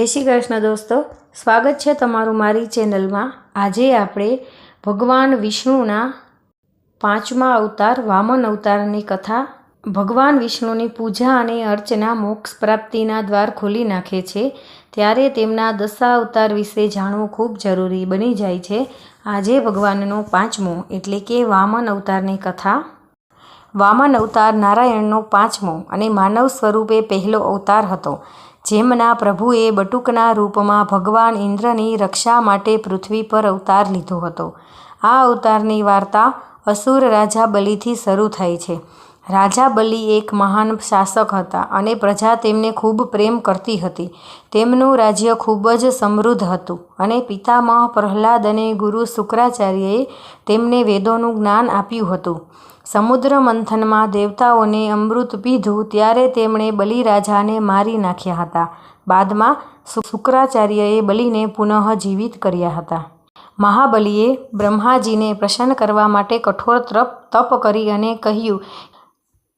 જય શ્રી કૃષ્ણ દોસ્તો. સ્વાગત છે તમારું મારી ચેનલમાં. આજે આપણે ભગવાન વિષ્ણુના પાંચમા અવતાર, વામન અવતારની કથા, ભગવાન વિષ્ણુની પૂજા અને અર્ચના, મોક્ષ પ્રાપ્તિના દ્વાર ખોલી નાખે છે. ત્યારે તેમના દશા અવતાર વિશે જાણવું ખૂબ જરૂરી બની જાય છે. આજે ભગવાનનો પાંચમો, એટલે કે વામન અવતારની કથા. વામન અવતાર નારાયણનો પાંચમો અને માનવ સ્વરૂપે પહેલો અવતાર હતો. જેમના પ્રભુએ બટુકના રૂપમાં ભગવાન ઇન્દ્રની રક્ષા માટે પૃથ્વી પર અવતાર લીધો હતો. આ અવતારની વાર્તા અસુર રાજા બલિથી શરૂ થાય છે. રાજા બલિ એક મહાન શાસક હતા અને પ્રજા તેમને ખૂબ પ્રેમ કરતી હતી. તેમનું રાજ્ય ખૂબ જ સમૃદ્ધ હતું અને પિતામહ પ્રહલાદ અને ગુરુ શુક્રાચાર્યએ તેમને વેદોનું જ્ઞાન આપ્યું હતું. સમુદ્ર મંથનમાં દેવતાઓને અમૃત પીધું ત્યારે તેમણે બલિરાજાને મારી નાખ્યા હતા. બાદમાં શુક્રાચાર્યએ બલિને પુનઃ જીવિત કર્યા હતા. મહાબલીએ બ્રહ્માજીને પ્રસન્ન કરવા માટે કઠોર તપ તપ કરી અને કહ્યું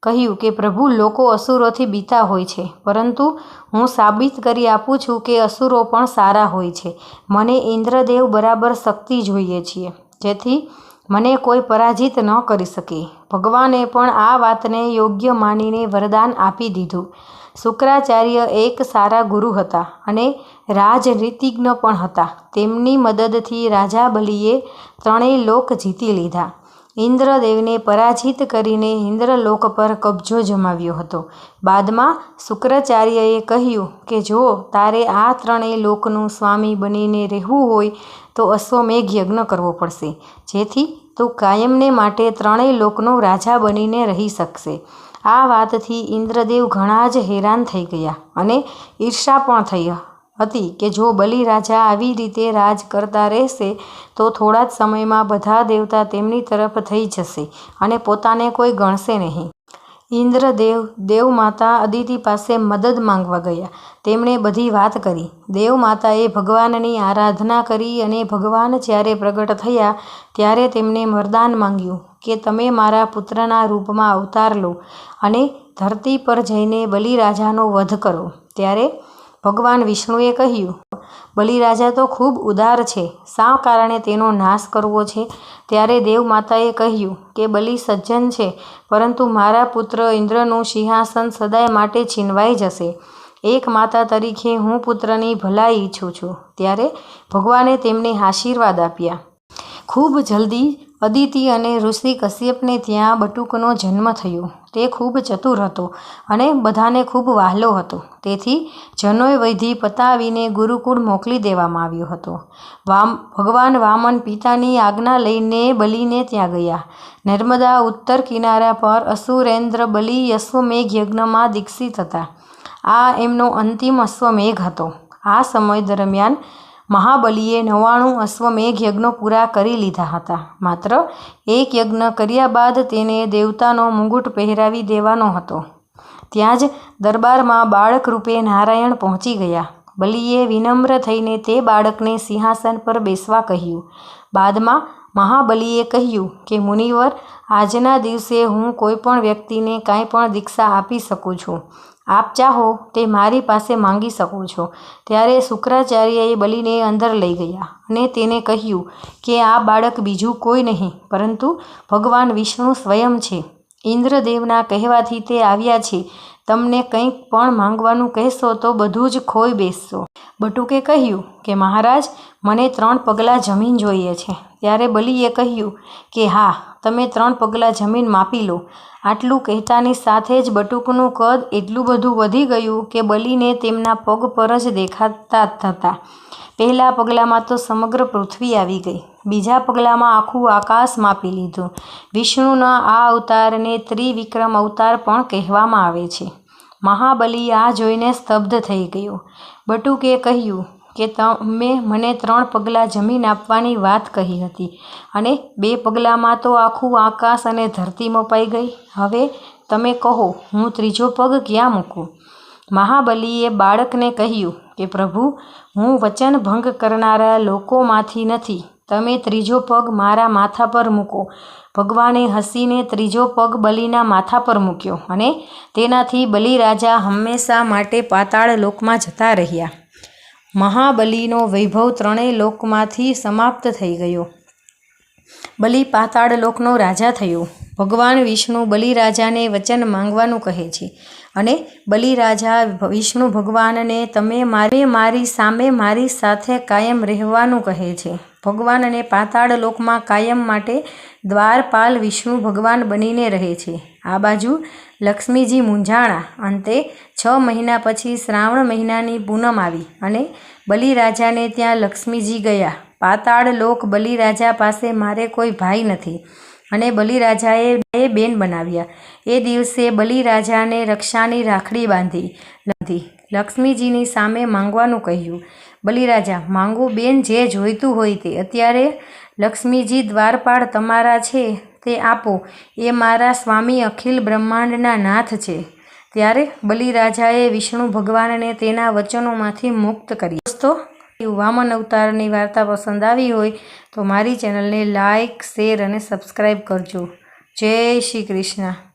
કહ્યું કે પ્રભુ, લોકો અસુરોથી બીતા હોય છે, પરંતુ હું સાબિત કરી આપું છું કે અસુરો પણ સારા હોય છે. મને ઇન્દ્રદેવ બરાબર શક્તિ જોઈએ છીએ. જેથી મને કોઈ પરાજિત ન કરી શકે. ભગવાને પણ આ વાતને યોગ્ય માનીને વરદાન આપી દીધું. શુક્રાચાર્ય એક સારા ગુરુ હતા અને રાજનીતિજ્ઞ પણ હતા. તેમની મદદથી રાજા બલિએ ત્રણેય લોક જીતી લીધા. ઇન્દ્રદેવને પરાજિત કરીને ઇન્દ્રલોક પર કબજો જમાવ્યો હતો. બાદમાં શુક્રાચાર્યએ કહ્યું કે, જો તારે આ ત્રણેય લોકનું સ્વામી બનીને રહેવું હોય તો અશ્વમેઘ યજ્ઞ કરવો પડશે. જેથી તું કાયમને માટે ત્રણેય લોકનો રાજા બનીને રહી શકશે. આ વાતથી ઇન્દ્રદેવ ઘણા જ હેરાન થઈ ગયા અને ઈર્ષા પણ થઈ હતી કે જો બલિ રાજા આવી રીતે રાજ કરતા રહેશે, તો થોડા જ સમયમાં બધા દેવતા તેમની તરફ થઈ જશે અને પોતાને કોઈ ગણશે નહીં. ઇન્દ્રદેવ દેવમાતા અદિતિ પાસે મદદ માંગવા ગયા. તેમણે બધી વાત કરી. દેવમાતાએ ભગવાનની આરાધના કરી અને ભગવાન જ્યારે પ્રગટ થયા ત્યારે તેમને વરદાન માંગ્યું કે તમે મારા પુત્રના રૂપમાં અવતાર લો અને ધરતી પર જઈને બલિરાજાનો વધ કરો. ત્યારે ભગવાન વિષ્ણુએ કહ્યું, બલિરાજા તો ખૂબ ઉદાર છે. શા કારણે તેનો નાશ કરવો છે? ત્યારે દેવમાતાએ કહ્યું, કે બલિ સજ્જન છે, પરંતુ મારા પુત્ર ઇન્દ્રનું સિંહાસન સદાય માટે છીનવાઈ જશે. એક માતા તરીકે હું પુત્રની ભલાઈ ઈચ્છું છું. ત્યારે ભગવાને તેમને આશીર્વાદ આપ્યા. ખૂબ જલ્દી અદિતિ અને ઋષિ કશ્યપને ત્યાં બટુકનો જન્મ થયો. તે ખૂબ ચતુર હતો અને બધાને ખૂબ વહાલો હતો. તેથી જનોય વૈધિ પતાવીને ગુરુકુળ મોકલી દેવામાં આવ્યો હતો. વામ, ભગવાન વામન પિતાની આજ્ઞા લઈને બલિને ત્યાં ગયા. નર્મદા ઉત્તર કિનારા પર અસુરેન્દ્ર બલિ અશ્વમેઘ યજ્ઞમાં દીક્ષિત હતા. આ એમનો અંતિમ અશ્વમેઘ હતો. આ સમય દરમિયાન મહાબલીએ નવ્વાણું અશ્વમેઘ યજ્ઞો પૂરા કરી લીધા હતા. માત્ર એક યજ્ઞ કર્યા બાદ તેને દેવતાનો મુગુટ પહેરાવી દેવાનો હતો. ત્યાં જ દરબારમાં બાળક રૂપે નારાયણ પહોંચી ગયા. બલિએ વિનમ્ર થઈને તે બાળકને સિંહાસન પર બેસવા કહ્યું. બાદમાં મહાબલીએ કહ્યું કે, મુનિવર, આજના દિવસે હું કોઈપણ વ્યક્તિને કાંઈ પણ દીક્ષા આપી શકું છું. આપ ચાહો તે મારી પાસે માંગી શકો છો. ત્યારે શુક્રાચાર્યએ બલીને અંદર લઈ ગયા અને તેને કહ્યું કે, આ બાળક બીજું કોઈ નહીં, પરંતુ ભગવાન વિષ્ણુ સ્વયં છે. ઇન્દ્રદેવના કહેવાથી તે આવ્યા છે. તમને કંઈક પણ માંગવાનું કહેશો તો બધું જ ખોઈ બેસશો. બટુકે કહ્યું કે, મહારાજ, મને ત્રણ પગલાં જમીન જોઈએ છે. ત્યારે બલિએ કહ્યું કે, હા, તમે ત્રણ પગલાં જમીન માપી લો. આટલું કહેતાની સાથે જ બટુકનું કદ એટલું બધું વધી ગયું કે બલિને તેમના પગ પર જ દેખાતા થતા પહેલા પગલામાં તો સમગ્ર પૃથ્વી આવી ગઈ. બીજા પગલામાં આખું આકાશ માપી લીધું. વિષ્ણુના આ અવતારને ત્રિવિક્રમ અવતાર પણ કહેવામાં આવે છે. મહાબલી આ જોઈને સ્તબ્ધ થઈ ગયો. બટુકે કહ્યું કે તમે મને ત્રણ પગલાં જમીન આપવાની વાત કહી હતી અને બે પગલાંમાં તો આખું આકાશ અને ધરતી મપાઈ ગઈ. હવે તમે કહો, હું ત્રીજો પગ ક્યાં મૂકું? મહાબલીએ બાળકને કહ્યું કે પ્રભુ, હું વચન ભંગ કરનારા લોકોમાંથી નથી. તમે ત્રીજો પગ મારા માથા પર મૂકો. ભગવાને હસીને ત્રીજો પગ બલિના માથા પર મૂક્યો અને તેનાથી બલિરાજા હંમેશા માટે પાતાળ લોકમાં જતા રહ્યા. મહાબલીનો વૈભવ ત્રણેય લોકમાંથી સમાપ્ત થઈ ગયો. બલિ પાતાળ લોકનો રાજા થયો. ભગવાન વિષ્ણુ બલિરાજાને વચન માંગવાનું કહે છે. અને બલિરાજા વિષ્ણુ ભગવાનને તમે મારે મારી સામે મારી સાથે કાયમ રહેવાનું કહે છે. ભગવાનને પાતાળ લોકમાં કાયમ માટે દ્વારપાલ વિષ્ણુ ભગવાન બનીને રહે છે. આ બાજુ લક્ષ્મીજી મૂંઝાણા અંતે છ મહિના પછી શ્રાવણ મહિનાની પૂનમ આવી અને બલિરાજાને ત્યાં લક્ષ્મીજી ગયા. પાતાળ લોક બલિરાજા પાસે મારે કોઈ ભાઈ નથી. અને બલિરાજાએ બેન બનાવ્યા. એ દિવસે બલિરાજાને રક્ષાની રાખડી બાંધી લધી. લક્ષ્મીજીની સામે માંગવાનું કહ્યું, બલિરાજા, માંગુ બેન જે જોઈતું હોય તે. અત્યારે લક્ષ્મીજી દ્વારપાળ તમારા છે, તે આપો. એ મારા સ્વામી અખિલ બ્રહ્માંડના નાથ છે. ત્યારે બલિરાજાએ વિષ્ણુ ભગવાનને તેના વચનોમાંથી મુક્ત કરી દોસ્તો વામન અવતારની વાર્તા પસંદ આવી હોય તો મારી ચેનલને લાઈક, શેર અને સબસ્ક્રાઈબ કરજો. જય શ્રી કૃષ્ણ.